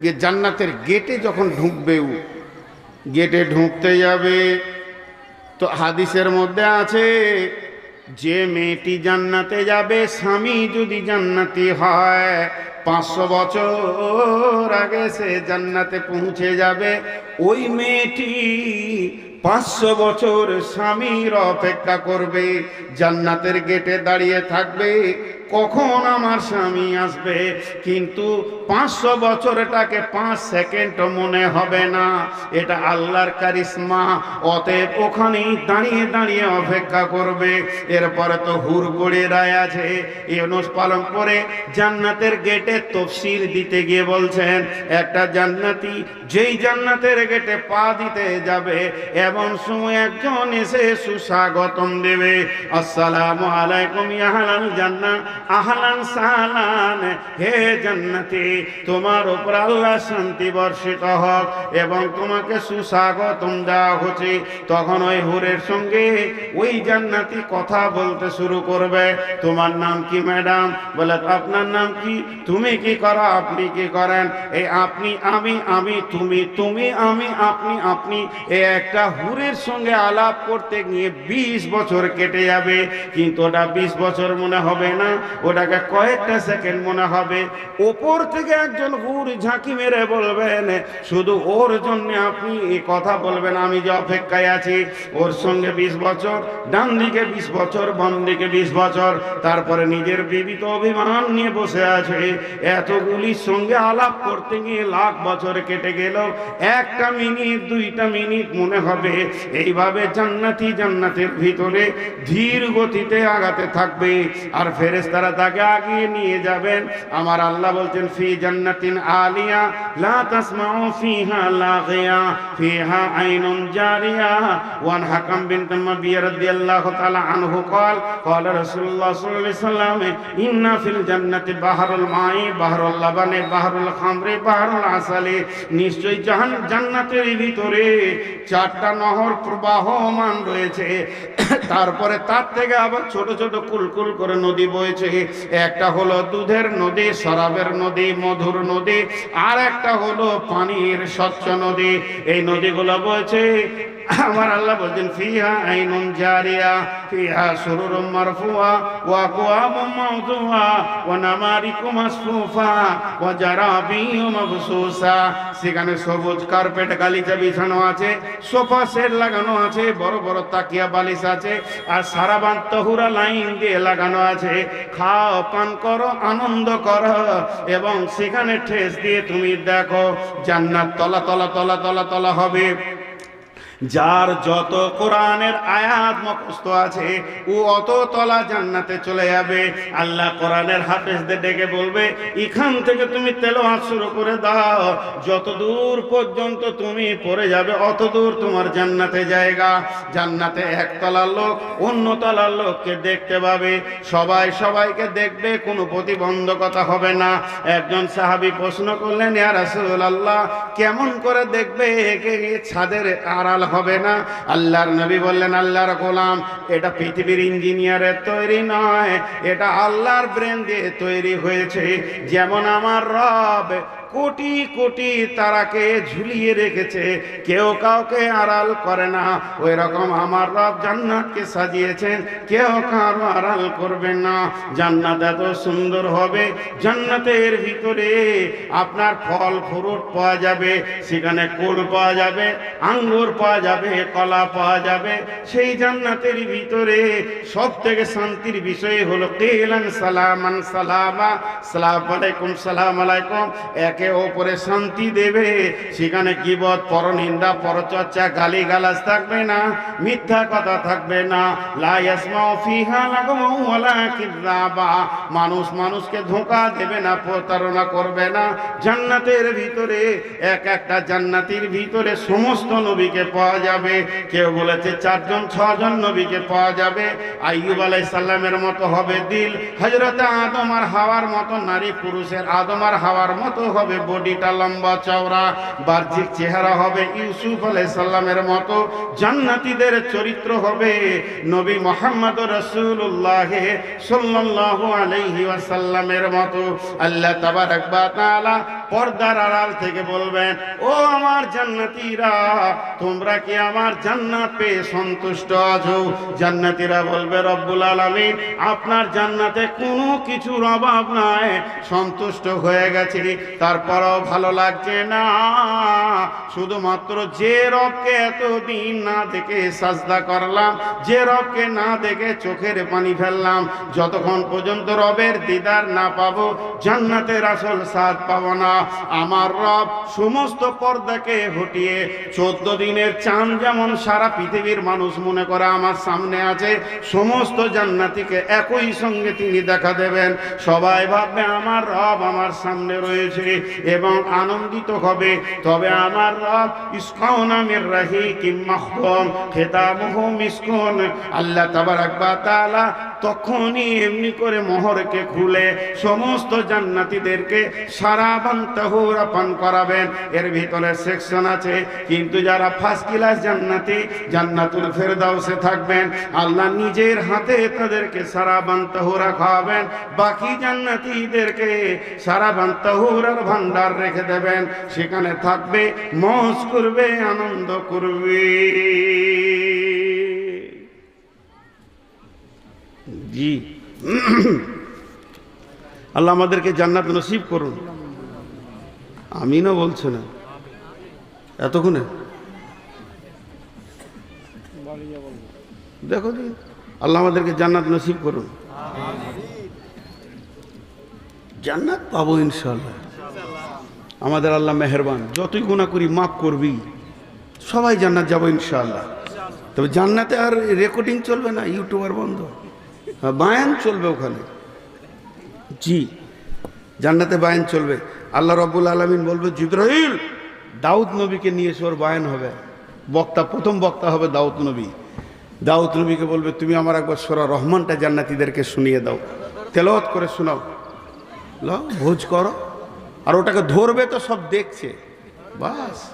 যে জান্নাতের গেটে যখন ঢুকবে ও, গেটে ঢুকতে যাবে। তো হাদিসের মধ্যে আছে যে মেয়েটি জান্নাতে যাবে স্বামী যদি জান্নাতি হয় পাঁচশো বছর আগে সে জান্নাতে পৌঁছে যাবে। ওই মেয়েটি পাঁচশো বছর স্বামীর অপেক্ষা করবে, জান্নাতের গেটে দাঁড়িয়ে থাকবে। কখন আমার স্বামী আসবে? কিন্তু পাঁচশো বছরটাকে পাঁচ সেকেন্ড মনে হবে না। এটা আল্লাহর কারিশ্মা, অতএব ওখানেই দাঁড়িয়ে দাঁড়িয়ে অপেক্ষা করবে। এরপরে তো হুর গড়ে রায় আছে। ইউনুস পালন করে জান্নাতের গেটে তফসির দিতে গিয়ে বলছেন, একটা জান্নাতি যেই জান্নাতের গেটে পা দিতে যাবে, এমন সময় একজন এসে সুস্বাগতম দেবে। আসসালামু আলাইকুম ইয়াহালাল জান্নাত আহলান সালান, হে জান্নাতি, তোমার উপর আল্লাহ শান্তি বর্ষিত হোক এবং তোমাকে সুস্বাগতম দেওয়া হচ্ছে। তখন ওই হুরের সঙ্গে ওই জান্নাতি কথা বলতে শুরু করবে। তোমার নাম কি, ম্যাডাম? বলে, আপনার নাম কি? তুমি কি করো? আপনি কি করেন? এই আপনি, আমি আমি, তুমি তুমি, আমি, আপনি আপনি। এই একটা হুরের সঙ্গে আলাপ করতে গিয়ে বিশ বছর কেটে যাবে। কিন্তু ওটা বিশ বছর মনে হবে না। ওটাকে কয়েকটা সেকেন্ড মনে হবে। ওপর থেকে একজন হুর ঝাঁকি মেরে বলবেন, শুধু ওর জন্য আপনি এই কথা বলবেন, আমি যে অপেক্ষায় আছি। ওর সঙ্গে বিশ বছর, ডান দিকে বিশ বছর, বাম দিকে বিশ বছর। তারপরে নিজের বিবিত অভিমান নিয়ে বসে আছে। এতগুলির সঙ্গে আলাপ করতে গিয়ে লাখ বছর কেটে গেল একটা মিনিট দুইটা মিনিট মনে হবে এইভাবে জান্নাতি জান্নাতের ভিতরে ধীর গতিতে আগাতে থাকবে আর ফেরেশতারা তাকে আগিয়ে নিয়ে যাবেন আমার আল্লাহ বলছেন ফি জান্নাতিন আলিয়া লা তাসমাউ ফিহা লাগিয়া ফিহা আইনুন জারিয়া ওয়ান হাকাম বিনত মাবিয়া রাদিয়াল্লাহু তাআলা আনহু قال قال رسول الله صلى الله عليه وسلم ان في الجنه بحر الماء খামে বাহরুল লাবানে বাহরুল খামরে, বাহরুল আসালে, নিশ্চয় জাহান, জান্নাতের ভিতরে চারটা নহর প্রবাহমান রয়েছে। তারপরে তার থেকে আবার ছোট ছোট কুলকুল করে নদী বয়েছে একটা হলো দুধের নদী, শরাবের নদী, মধুর নদী, আর একটা হলো পানির স্বচ্ছ নদী। এই নদীগুলো বয়েছে আমার আল্লাহ বলছেন, ফিহা আইনুন জারিয়া, ফিহা সুরুরুম মারফুয়া, ওয়া কুয়াবুম মাওদুয়া, ওয়া নামারিকু মাসফুফা ওয়া জারাবিয়ু মাবসুসা সেখানে সবুজ কার্পেট, গালিচা বিছানো আছে, সোফা সেট লাগানো আছে, বড় বড় তাকিয়া বালিশ আছে, আর সারাবান তহুরা লাইন দিয়ে লাগানো আছে। খাও, পান করো, আনন্দ করো, এবং সেখানে ঠেস দিয়ে তুমি দেখো, জান্নাত তলা তলা তলা তলা তলা হবে। যার যত কোরআনের আয়াত মুখস্থ আছে, ও অত তলা জান্নাতে চলে যাবে। আল্লাহ কোরআনের হাফেজদের ডেকে বলবে, এখান থেকে তুমি তেলাওয়াত শুরু করে দাও। যত দূর পর্যন্ত তুমি পড়ে যাবে, অত দূর তোমার জান্নাতে জায়গা। জান্নাতে একতলার লোক অন্য তলার লোককে দেখতে পাবে। সবাই সবাইকে দেখবে, কোনো প্রতিবন্ধকতা হবে না। একজন সাহাবি প্রশ্ন করলেন, ইয়া রাসূলুল্লাহ, কেমন করে দেখবে? একে ছাদের আড়াল হবে না। আল্লাহর নবী বললেন, আল্লাহর গোলাম, এটা পৃথিবীর ইঞ্জিনিয়ারের তৈরি নয়, এটা আল্লাহর ব্রেন দিয়ে তৈরি হয়েছে। যেমন আমার রব কোটি কোটি তারাকে ঝুলিয়ে রেখেছে। কেউ কাউকে আড়াল করে না। ওই রকম আমার রব জান্নাতকে সাজিয়েছেন। কেউ কারও আড়াল করবে না। জান্নাত এত সুন্দর হবে। জান্নাতের ভিতরে আপনার ফল, ফ্রুট পাওয়া যাবে। সেখানে কুল পাওয়া যাবে। আঙ্গুর পাওয়া যাবে। কলা পাওয়া যাবে। সেই জান্নাতের ভিতরে সব থেকে শান্তির বিষয় হলো কেলান সালামান সালামা। সালাম আলাইকুম সালাম আলাইকুম। একে ওপরে শান্তি দেবে। সেখানে কি কিবত, পরনিন্দা, পরচর্চা গালি গালাজ থাকবে না, মিথ্যা কথা থাকবে না। মানুষ মানুষকে ধোঁকা দেবে না, প্রতারণা করবে না। জান্নাতের ভিতরে, এক একটা জান্নাতির ভিতরে সমস্ত নবীকে পাওয়া যাবে। কেউ বলেছে চারজন, ছজন নবীকে পাওয়া যাবে। আইয়ুব আলাইহিস সালামের মতো হবে দিল। হযরত আদম আর হাওয়ার মতো নারী পুরুষের আদম আর হাওয়ার মতো হবে হবে, বডিটা লম্বা, চওড়া, বাহ্যিক চেহারা হবে, ইউসুফ আলাইসাল্লামের মতো জান্নাতীদের চরিত্র হবে। নবী মোহাম্মদ রসুল্লাহ সাল্লাল্লাহু আলাইহি ওয়াসাল্লামের মতো আল্লাহ ওয়া তাআলা পর্দার আড়াল থেকে বলবেন, ও আমার জান্নাতীরা, তোমরা কি আমার জান্নাত পেয়ে সন্তুষ্ট আছো? জান্নাতীরা বলবে, রব্বুল আলামিন, আপনার জান্নাতে কোনো কিছুর অভাব নাই, সন্তুষ্ট হয়ে গেছি। তারপরও ভালো লাগছে না। শুধুমাত্র যে রবকে এতদিন না দেখে সাজদা করলাম, যে রবকে না দেখে চোখের পানি ফেললাম, যতক্ষণ পর্যন্ত রবের দিদার না পাবো, জান্নাতের আসল স্বাদ পাবো না। আমার রব সমস্ত পর্দাকে হটিয়ে চোদ্দ দিনের চাঁদ যেমন সারা পৃথিবীর মানুষ মনে করে আমার সামনে আছে, সমস্ত জান্নাতিকে একই সঙ্গে তিনি দেখা দেবেন। সবাই ভাববে আমার রব আমার সামনে রয়েছে। এবং আনন্দিত হবে। তবে আমার রব ইস্কন আমির রাহি কিম্মাহম খেতামহ মিসকন। আল্লাহ তাবারাক ওয়া তাআলা তখনই এমনি করে মোহরকে খুলে সমস্ত জান্নাতীদেরকে সারা বান্তাহুরা পান করাবেন। এর ভিতরে সেকশন আছে, কিন্তু যারা ফার্স্ট ক্লাস জান্নাতি, জান্নাতুল ফেরদাউসে থাকবেন, আল্লাহ নিজের হাতে তাদেরকে সারা বান্তাহুরা খাওয়াবেন। বাকি জান্নাতীদেরকে সারা বান্তাহুরার ভান্ডার রেখে দেবেন সেখানে থাকবে মজ করবে আনন্দ করবে। জি। আল্লাহ আমাদেরকে জান্নাত নসিব করুন। আমিনও বলছে না। এতক্ষণে? দেখো দি আল্লাহ আমাদেরকে জান্নাত নসিব করুন। জান্নাত পাবো ইনশাল্লাহ আমাদের আল্লাহ মেহরবান, যতই গুণা করি, মাফ করবি। সবাই জান্নাত যাব ইনশাল্লাহ তবে জান্নাতে আর রেকর্ডিং চলবে না ইউটিউবার বন্ধ। বায়ান চলবে ওখানে। জি, জান্নাতে বায়ান চলবে। আল্লাহ রব্বুল আলমিন বলবে জিব্রাহিল দাউদ নবীকে নিয়ে এসে ওর বায়ান হবে। বক্তা, প্রথম বক্তা হবে দাউদ নবী। দাউদ নবীকে বলবে, তুমি আমার একবার সোরা রহমানটা জান্নাতীদেরকে শুনিয়ে দাও। তেলাওয়াত করে শোনাও। ল ভোজ করো। আর ওটাকে ধরবে তো সব দেখছে। বাস।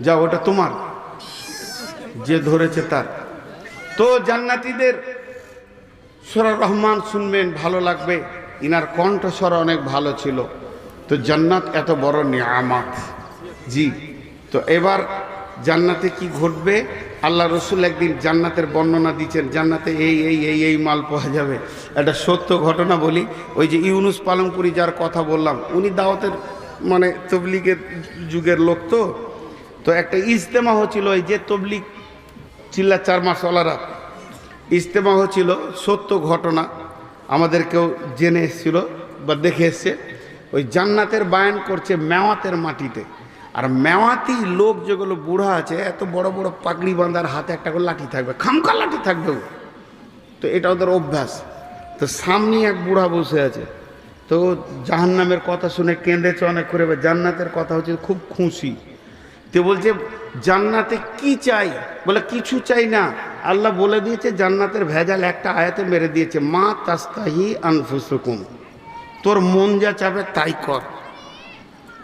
যা ওটা তোমার। যে ধরেছে তার। তো জান্নাতীদের সোরা রহমান শুনবেন, ভালো লাগবে। ইনার কণ্ঠস্বর অনেক ভালো ছিল। তো জান্নাত এত বড় নিয়ামাত। জি। তো এবার জান্নাতে কি ঘটবে? আল্লাহ রসুল একদিন জান্নাতের বর্ণনা দিচ্ছেন, জান্নাতে এই এই এই এই মাল পাওয়া যাবে। একটা সত্য ঘটনা বলি, ওই যে ইউনুস পালংপুরি যার কথা বললাম, উনি দাওয়াতের মানে তবলিগের যুগের লোক তো। তো একটা ইজতেমা হচ্ছিল ওই যে তবলিগ চিল্লা চার মাসওয়ালারা। ইজতেমা হচ্ছিল সত্য ঘটনা, আমাদের কেউ জেনে এসেছিল বা দেখে এসছে। ওই জান্নাতের বায়ান করছে মেওয়াতের মাটিতে। আর মেওয়াতি লোক যেগুলো বুড়া আছে, এত বড় বড় পাগড়ি বাঁধার হাতে একটা করে লাঠি থাকবে খামকা লাঠি থাকবে তো এটা ওদের অভ্যাস। তো সামনে এক বুড়া বসে আছে। তো জাহান্নামের কথা শুনে কেঁদেছে অনেক করে জান্নাতের কথা হচ্ছে খুব খুশি। তো বলছে, জান্নাতে কি চাই? বলে, কিছু চাই না। আল্লাহ বলে দিয়েছে, জান্নাতের ভেজাল একটা আয়াতে মেরে দিয়েছে, মা তাস্তাহি আনফুসুকুম। তোর মন যা চাবে তাই কর।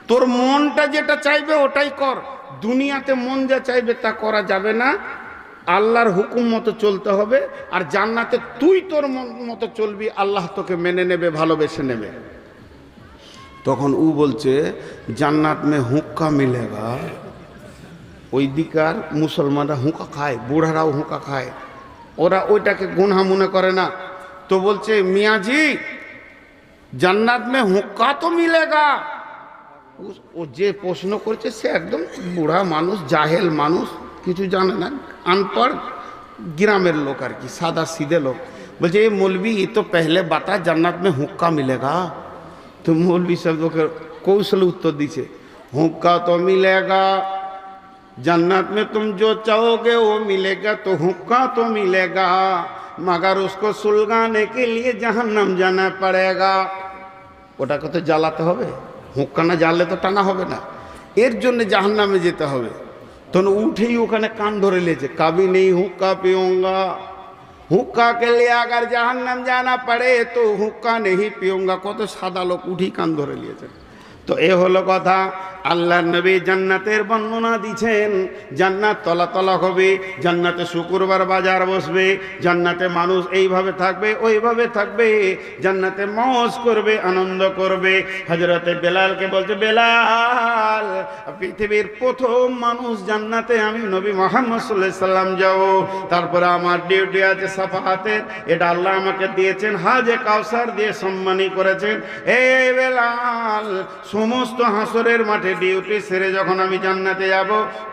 তোর মনটা যেটা চাইবে ওটাই কর। দুনিয়াতে মন যা চাইবে তা করা যাবে না। আল্লাহর হুকুম মতো চলতে হবে আর জান্নাতে তুই তোর মন মতো চলবি, আল্লাহ তোকে মেনে নেবে, ভালোবেসে নেবে। তখন ও বলছে, জান্নাত মে হুক্কা মিলেগা? ওই দিকার মুসলমানরা হুঁকা খায়, বুড়ারাও হুঁকা খায়। ওরা ওইটাকে গুনহা মনে করে না। তো বলছে, মিয়াজি, জান্নাত মে হুক্কা তো মিলেগা। ও- ও যে প্রশ্ন করছে সে একদম বুড়া মানুষ জাহেল মানুষ কিছু জানে না আনপড় গ্রামের লোক আর কি সাদা সিধে লোক বলছে এ মৌলবি ये तो पहले बता जन्नत में हुक्का मिलेगा तो मौलवी सब लोग कौशल उत्तर दीजिए हुक्का तो मिलेगा जन्नत में तुम जो चाहोगे वो मिलेगा तो हुक्का तो मिलेगा मगर उसको सुलगाने के लिए जहन्नम जाना पड़ेगा ওটাকে তো জ্বালাতে হবে হুঁকানা জানলে তো টানা হবে না। এর জন্য জাহান নামে যেতে হবে। তখন উঠেই ওখানে কান ধরে লেছে, কাবি নেই, হুক্কা পিওঙ্গা হুক্কা কেলে আগার জাহান নাম জানা পারে তো হুক্কা নেহি পিওঙ্গা কত সাদা লোক উঠেই কান ধরে নিয়েছে। তো এ হলো কথা। আল্লাহ নবী জান্নাতের বর্ণনা দিছেন, জান্নাত তলা তলা হবে, জান্নাতে শুক্রবার বাজার বসবে, জান্নাতে মানুষ এইভাবে থাকবে, ওইভাবে থাকবে, জান্নাতে মজ করবে, আনন্দ করবে। হজরতে বেলালকে বলছে, বেলাল, পৃথিবীর প্রথম মানুষ জান্নাতে আমি নবী মোহাম্মদ সাল্লাহ সাল্লাম যাব। তারপরে আমার ডিউটি আছে সাফাহাতের, এটা আল্লাহ আমাকে দিয়েছেন, হাজে কাউসার দিয়ে সম্মানী করেছেন। এই বেলাল, সমস্ত হাসরের মাঠে ডিউটি সেরে যখন আমি জান্নাতে যাব,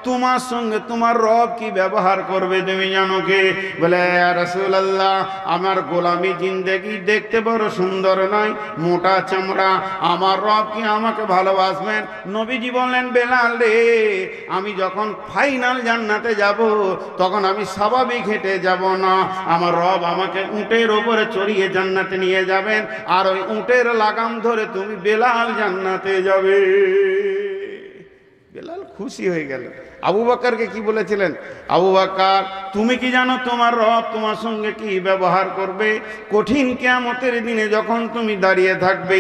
তোমার সঙ্গে তোমার রব কি ব্যবহার করবে তুমি জানো কে? বলে রসুল আল্লাহ আমার গোলামি জিন্দেগি দেখতে বড় সুন্দর নয়, মোটা চামড়া। আমার রব কি আমাকে ভালোবাসবেন? নবীজি বললেন, বেলাল রে, আমি যখন ফাইনাল জান্নাতে যাব, তখন আমি স্বাভাবিক হেঁটে যাব না। আমার রব আমাকে উটের ওপরে চড়িয়ে জান্নাতে নিয়ে যাবেন, আর ওই উটের লাগাম ধরে তুমি বেলাল জান্নাতে যাবে। বেলাল খুশি হয়ে গেল। আবু বাক্কারকে কি বলেছিলেন? আবু বাক্কার তুমি কি জানো তোমার রব তোমার সঙ্গে কি ব্যবহার করবে? কঠিন কেয়ামতের দিনে যখন তুমি দাঁড়িয়ে থাকবে,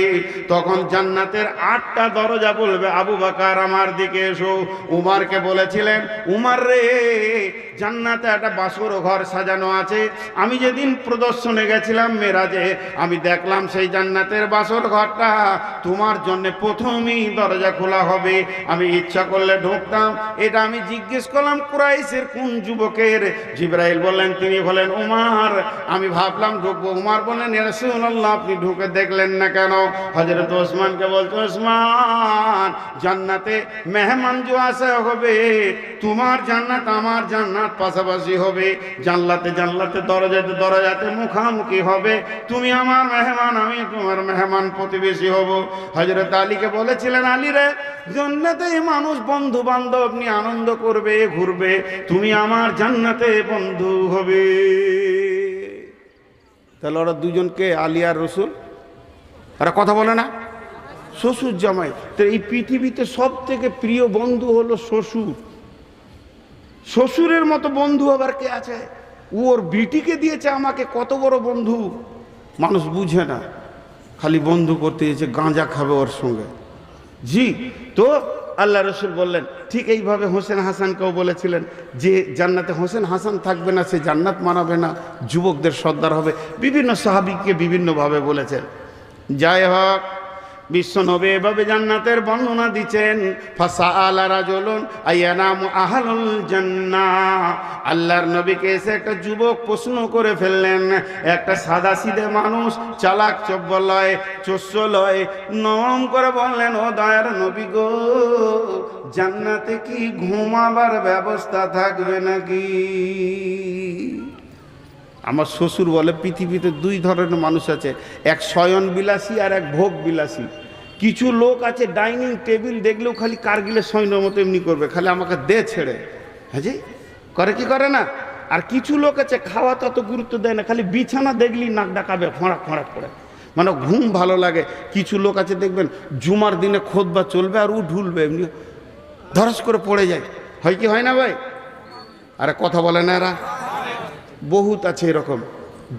তখন জান্নাতের আটটা দরজা বলবে, আবু বাকার, আমার দিকে এসো। উমারকে বলেছিলেন, উমার রে, জান্নাতে একটা বাসর ঘর সাজানো আছে। আমি যেদিন প্রদর্শনে গেছিলাম মেরাজে, আমি দেখলাম সেই জান্নাতের বাসর ঘরটা। তোমার জন্য প্রথমেই দরজা খোলা হবে। আমি ইচ্ছা করলে ঢুকতাম। এটা আমি জিজ্ঞেস করলাম, কুরাইশের কোন যুবকের? জিব্রাইল বললেন, তিনি হলেন উমার। আমি ভাবলাম, ঢুকবো উমার বললেন রসুল্লাহ আপনি ঢুকে দেখলেন না কেন? হজরত ওসমানকে বলছো, ওসমান, জান্নাতে মেহমান जो আসা হবে, তোমার জান্নাত আমার জান্নাত পাশাপাশি হবে। জানলাতে জানলাতে, দরজাতে দরজাতে মুখামুখি হবে। তুমি আমার মেহমান, আমি তোমার মেহমান প্রতিবেশী হব। হজরত আলীকে বলেছিলেন, আলী রে, জান্নাতে মানুষ বন্ধু বান্ধব নিয়ে আনন্দ করবে, ঘুরবে, তুমি আমার জান্নাতে বন্ধু হবে। তাহলে ওরা দুজনকে আলিয়ার রসুল? ওরা কথা বলে না? শ্বশুর জামাই। তো এই পৃথিবীতে সব থেকে প্রিয় বন্ধু হলো শ্বশুর। শ্বশুরের মতো বন্ধু আবার কে আছে? ও ওর বিটিকে দিয়েছে আমাকে, কত বড় বন্ধু। মানুষ বুঝে না, খালি বন্ধু করতে দিয়েছে গাঁজা খাবে ওর সঙ্গে। জি, তো আল্লাহ রসুল বললেন, ঠিক এইভাবে হোসেন হাসানকেও বলেছিলেন যে জান্নাতে হোসেন হাসান থাকবে না, সে জান্নাত মানাবে না, যুবকদের সর্দার হবে। বিভিন্ন সাহাবিককে বিভিন্নভাবে বলেছেন। যাই হোক বিশ্বনবী এভাবে জান্নাতের বর্ণনা দিচ্ছেন। ফাসা আলারা জ্বলুন আইয়ানাম আহালুল জান্না। আল্লাহর নবীকে এসে একটা যুবক প্রশ্ন করে ফেললেন, একটা সাদা সিধে মানুষ চালাক চব্বলয় চস্যলয় নম করে বললেন, ও দয়ার নবী গো, জান্নাতে কি ঘুমাবার ব্যবস্থা থাকবে নাকি? আমার শ্বশুর বলে, পৃথিবীতে দুই ধরনের মানুষ আছে, এক শয়ন বিলাসী আর এক ভোগ বিলাসী কিছু লোক আছে ডাইনিং টেবিল দেখলেও খালি কারগিলের সৈন্য মতো এমনি করবে, খালি আমাকে দে ছেড়ে। হ্যাঁ জি? করে কি করে না? আর কিছু লোক আছে, খাওয়া তত গুরুত্ব দেয় না, খালি বিছানা দেখলেই নাক ডাকাবে, ফোঁড়া ফোঁড়া করে। মানে ঘুম ভালো লাগে। কিছু লোক আছে, দেখবেন, জুমার দিনে খোদবা চলবে আর ও ঢুলবে এমনি। ধরস করে পড়ে যায়। হয় কি হয় না ভাই? আরে কথা বলে না এরা। বহুত আছে এরকম।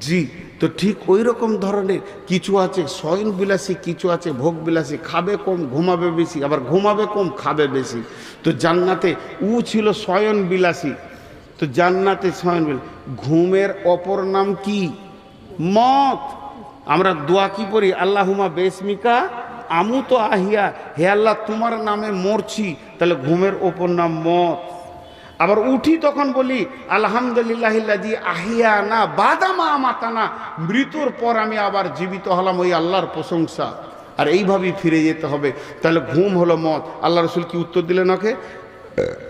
জি, তো ঠিক ওই রকম ধরনের কিছু আছে শয়ন বিলাসী কিছু আছে ভোগ বিলাসী খাবে কম, ঘুমাবে বেশি, আবার ঘুমাবে কম, খাবে বেশি। তো জান্নাতে উ ছিল শয়ন বিলাসী তো জান্নাতে শয়ন বিলাসী ঘুমের অপর নাম কি? মত। আমরা দোয়া কি পড়ি? আল্লাহুমা বেসমিকা আমু তো আহিয়া। হে আল্লাহ, তোমার নামে মরছি। তাহলে ঘুমের ওপর নাম মত। আবার উঠি তখন বলি আলহামদুলিল্লাহিল্লাদি আহিয়া না বাদামা মাতানা মৃত্যুর পর আমি আবার জীবিত হলাম ওই আল্লাহর প্রশংসা। আর এইভাবেই ফিরে যেতে হবে। তাহলে ঘুম হলো মত আল্লাহ রসুল কি উত্তর দিলেন ওকে?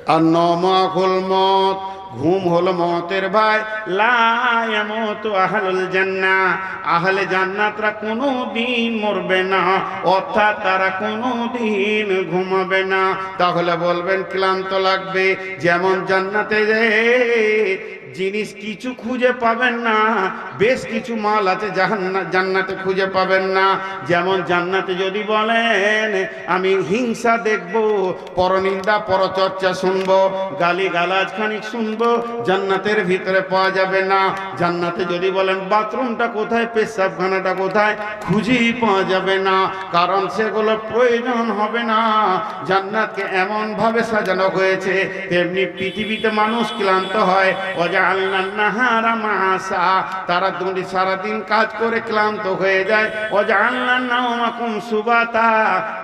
আর নমাকুল মত ঘুম হলো মতের ভাই লায়ামত আহলুল জান্না। আহলে জান্নাতরা কোনো দিন মরবে না, অর্থাৎ তারা কোনো দিন ঘুমাবে না। তাহলে বলবেন, ক্লান্ত লাগবে। যেমন জান্নাতে যে জিনিস কিছু খুঁজে পাবেন না, বেশ কিছু মাল আছে জান্নাতে খুঁজে পাবেন না। যেমন জান্নাতে যদি বলেন, আমি হিংসা দেখব, পরনিন্দা, পরচর্চা শুনব গালি গালাজ খানিক শুনব, জান্নাতের ভিতরে পাওয়া যাবে না। জান্নাতে যদি বলেন, বাথরুমটা কোথায়, পেশাবখানাটা কোথায়? খুঁজেই পাওয়া যাবে না, কারণ সেগুলো প্রয়োজন হবে না। জান্নাতকে এমনভাবে সাজানো হয়েছে, তেমনি পৃথিবীতে মানুষ ক্লান্ত হয় তারা দুটি সারাদিন কাজ করে ক্লান্ত হয়ে যায়। সুবাতা।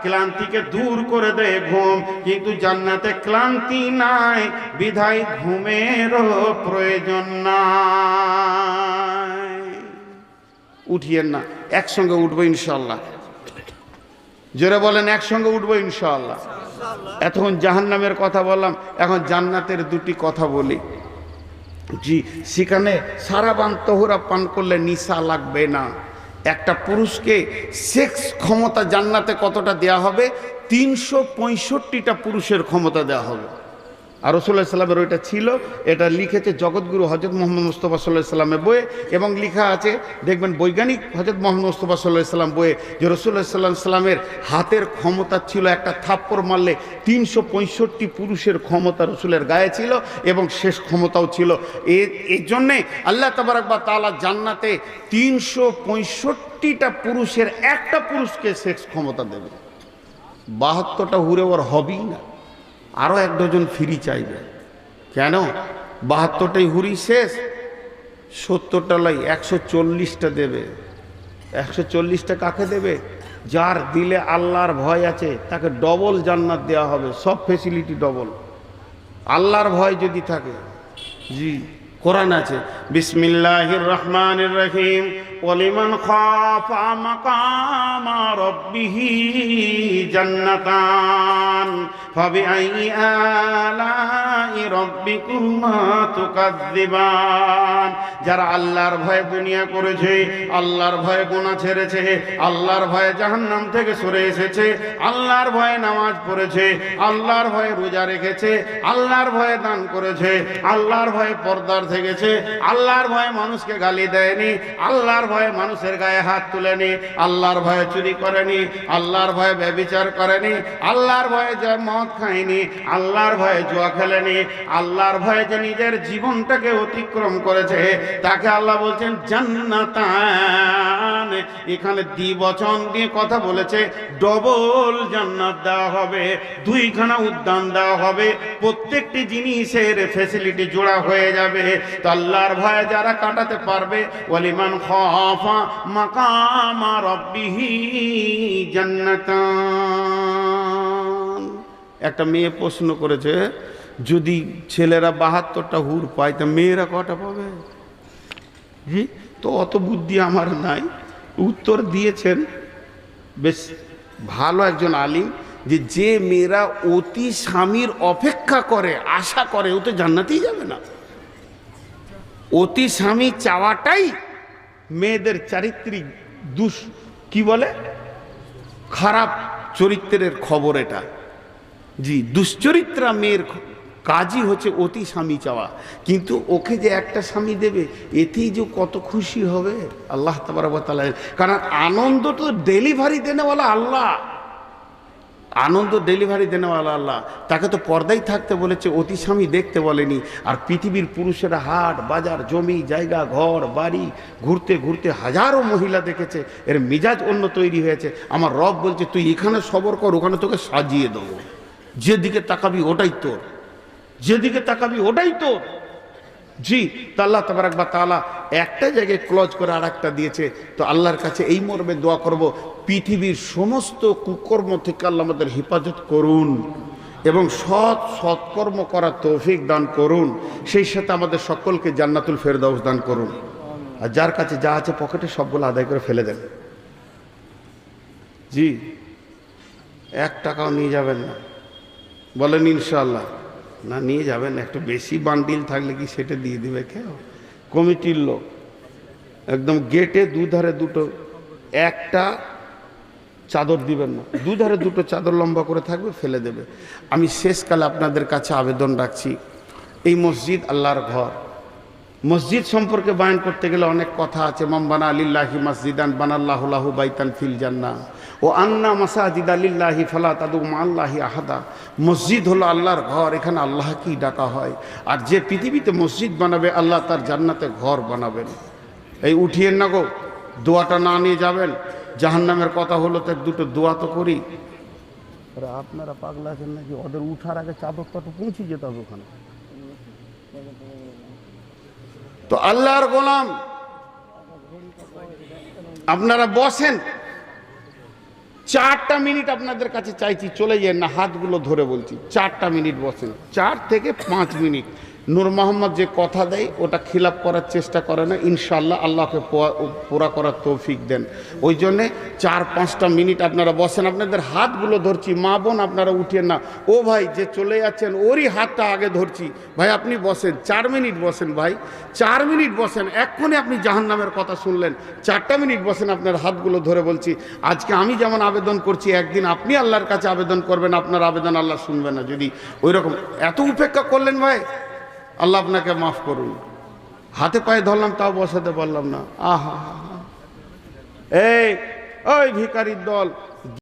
ক্লান্তিকে দূর করে দেয় ঘুম। কিন্তু জান্নাতে ক্লান্তি নাই। বিধায় ঘুমেরও প্রয়োজন নাই। উঠিয়েন না, একসঙ্গে উঠবো ইনশাল্লাহ জোরে বলেন, একসঙ্গে উঠবো ইনশাল্লাহ এতক্ষণ জাহান্নামের কথা বললাম, এখন জান্নাতের দুটি কথা বলি। জি, সেখানে সারা বান তহুরা পান করলে নিশা লাগবে না। একটা পুরুষকে সেক্স ক্ষমতা জান্নাতে কতটা দেয়া হবে? তিনশো পঁয়ষট্টিটা পুরুষের ক্ষমতা দেয়া হবে। আর রসুল্লাহ সাল্লামের ওইটা ছিল, এটা লিখেছে জগৎগুরু হজরত মোহাম্মদ মুস্তফা সাল্লাহ সাল্লামের বইয়ে, এবং লিখা আছে, দেখবেন বৈজ্ঞানিক হজরত মোহাম্মদ মুস্তফা সাল্লাহ সাল্লাম বইয়ে যে রসুল্লাহ সাল্লাম সাল্লামের হাতের ক্ষমতা ছিল, একটা থাপ্পড় মারলে তিনশো পঁয়ষট্টি পুরুষের ক্ষমতা রসুলের গায়ে ছিল এবং শেষ ক্ষমতাও ছিল। এর জন্যে আল্লাহ তাবারাকবা তালা জান্নাতে তিনশো পঁয়ষট্টিটা পুরুষের একটা পুরুষকে শেষ ক্ষমতা দেবে। বাহাত্তরটা হুরে ওর হবেই না। আরও এক ডজন ফ্রি চাইবে। কেন? বাহাত্তরটাই হুরি শেষ, সত্তরটা লাই একশো চল্লিশটা দেবে। একশো চল্লিশটা কাকে দেবে? যার দিলে আল্লাহর ভয় আছে, তাকে ডবল জান্নাত দেওয়া হবে, সব ফেসিলিটি ডবল। আল্লাহর ভয় যদি থাকে, জি, কোরআন আছে, বিসমিল্লাহির রহমানির রহিম ওলিমান খাফা মাকামা রব্বিহি জান্নাতান। ফাবিআই আলাই রব্বিকুমা তুকাদ্দিবান যারা আল্লাহর ভয়ে দুনিয়া করেছে, আল্লাহর ভয়ে গুনাহ ছেড়েছে, আল্লাহর ভয়ে জাহান্নাম থেকে সরে এসেছে, আল্লাহর ভয়ে নামাজ পড়েছে, আল্লাহর ভয়ে রোজা রেখেছে, আল্লাহর ভয়ে দান করেছে, আল্লাহর ভয়ে পর্দার থেকেছে, আল্লাহর ভয়ে মানুষকে গালি দেয়নি, আল্লাহর ভয়ে মানুষের গায়ে হাত তুলেনি, আল্লাহর ভয়ে চুরি করেনি, আল্লাহর ভয়ে ব্যবিচার করেনি, আল্লাহর ভয়ে যে মদ খায়নি, আল্লাহর ভয়ে জুয়া খেলেনি, আল্লাহর ভয়ে যে নিজের জীবনটাকে অতিক্রম করেছে, তাকে আল্লাহ বলছেন জান্নাতান। এখানে দ্বিবচন দিয়ে কথা বলেছে, ডবল জান্নাত দেওয়া হবে, দুইখানা উদ্যান দেওয়া হবে, প্রত্যেকটি জিনিসের ফেসিলিটি জোড়া হয়ে যাবে। তো আল্লাহর ভয়ে যারা কাটাতে পারবে, ওয়ালিমান খাফা মাকামা রব্বিহি জান্নাতান। একটা মেয়ে প্রশ্ন করেছে, যদি ছেলেরা বাহাত্তরটা হুর পায়, তা মেয়েরা কটা পাবে? জি তো অত বুদ্ধি আমার নাই। উত্তর দিয়েছেন বেশ ভালো একজন আলিম, যে যে মেয়েরা অতি স্বামীর অপেক্ষা করে, আশা করে, ও তো জান্নাতেই যাবে না। অতি স্বামী চাওয়াটাই মেয়েদের চারিত্রিক দুষ, কি বলে? খারাপ চরিত্রের খবর এটা। জি, দুশ্চরিত্রা মেয়ের কাজই হচ্ছে অতি স্বামী চাওয়া। কিন্তু ওকে যে একটা স্বামী দেবে, এতেই যে কত খুশি হবে আল্লাহ তাবার কারণ আনন্দ তো ডেলিভারি দেনেওয়ালা আল্লাহ। আনন্দ ডেলিভারি দেনেওয়ালা আল্লাহ। তাকে তো পর্দায় থাকতে বলেছে অতি স্বামী দেখতে বলেনি। আর পৃথিবীর পুরুষেরা হাট, বাজার, জমি, জায়গা, ঘর, বাড়ি, ঘুরতে ঘুরতে হাজারো মহিলা দেখেছে। এর মিজাজ অন্য তৈরি হয়েছে। আমার রব বলছে, তুই এখানে সবর কর, ওখানে তোকে সাজিয়ে দেবো। যেদিকে তাকাবি, ওটাই তোর। যেদিকে তাকাবি, ওটাই তোর। জি, তা আল্লাহ তাবারাক বা তাআলা একটা জায়গায় ক্লোজ করে আর একটা দিয়েছে। তো আল্লাহর কাছে এই মর্মে দোয়া করব। পৃথিবীর সমস্ত কুকর্ম থেকে আল্লাহ আমাদের হেফাজত করুন এবং সৎ সৎকর্ম করার তৌফিক দান করুন, সেই সাথে আমাদের সকলকে জান্নাতুল ফেরদাউস দান করুন। আর যার কাছে যা আছে পকেটে সবগুলো আদায় করে ফেলে দেন। জি, এক টাকাও নিয়ে যাবেন না। বলেন ইনশাল্লাহ না, নিয়ে যাবেন একটু বেশি বান্ডিল থাকলে কি সেটা দিয়ে দিবে কেউ? কমিটির লোক। একদম গেটে দুধারে দুটো, একটা চাদর দিবেন না। দুধারে দুটো চাদর লম্বা করে থাকবে, ফেলে দেবে। আমি শেষকালে আপনাদের কাছে আবেদন রাখছি, এই মসজিদ আল্লাহর ঘর। মসজিদ সম্পর্কে বায়ন করতে গেলে অনেক কথা আছে। মাম্বানা আলিল্লাহি মসজিদান বানাল্লাহুল্লাহু বাইতান ফিল জান্না ও আন্না মাসাজিদ আলিল্লাহি ফালা তাদু আল্লাহি আহাদা। মসজিদ হলো আল্লাহর ঘর, এখানে আল্লাহকেই ডাকা হয়। আর যে পৃথিবীতে মসজিদ বানাবে, আল্লাহ তার জান্নাতে ঘর বানাবেন। এই উঠিয়েন না গো, দোয়াটা না নিয়ে যাবেন। জাহান্নামের কথা হলো তো দুটো দোয়া তো করি। আপনারা পাগলা আছেন নাকি? ওদের উঠার আগে চাদরটা তো পৌঁছে যেতে হবে ওখানে। তো আল্লাহর গোলাম আপনারা বসেন। চারটা মিনিট আপনাদের কাছে চাইছি চলে যান না হাতগুলো ধরে বলছি। চারটা মিনিট বসেন। চার থেকে পাঁচ মিনিট। নূর মোহাম্মদ যে কথা দেয়, ওটা খিলাপ করার চেষ্টা করে না। ইনশাল্লাহ আল্লাহকে পুরা করার তৌফিক দেন। ওই জন্যে চার, পাঁচটা মিনিট আপনারা বসেন। আপনাদের হাতগুলো ধরছি। মা বোন আপনারা উঠিয়ে না। ও ভাই, যে চলে যাচ্ছেন, ওরই হাতটা আগে ধরছি। ভাই, আপনি বসেন। চার মিনিট বসেন ভাই। চার মিনিট বসেন। এক্ষুনি আপনি জাহান্নামের কথা শুনলেন। চারটা মিনিট বসেন আপনার হাতগুলো ধরে বলছি। আজকে আমি যেমন আবেদন করছি, একদিন আপনি আল্লাহর কাছে আবেদন করবেন। আপনার আবেদন আল্লাহ শুনবেন না যদি। ওই রকম এত উপেক্ষা করলেন ভাই। আল্লাহ আপনাকে মাফ করুন। হাতে পায়ে ধরলাম, তাও বসাতে পারলাম না। আহা এই, ওই ভিকারির দল।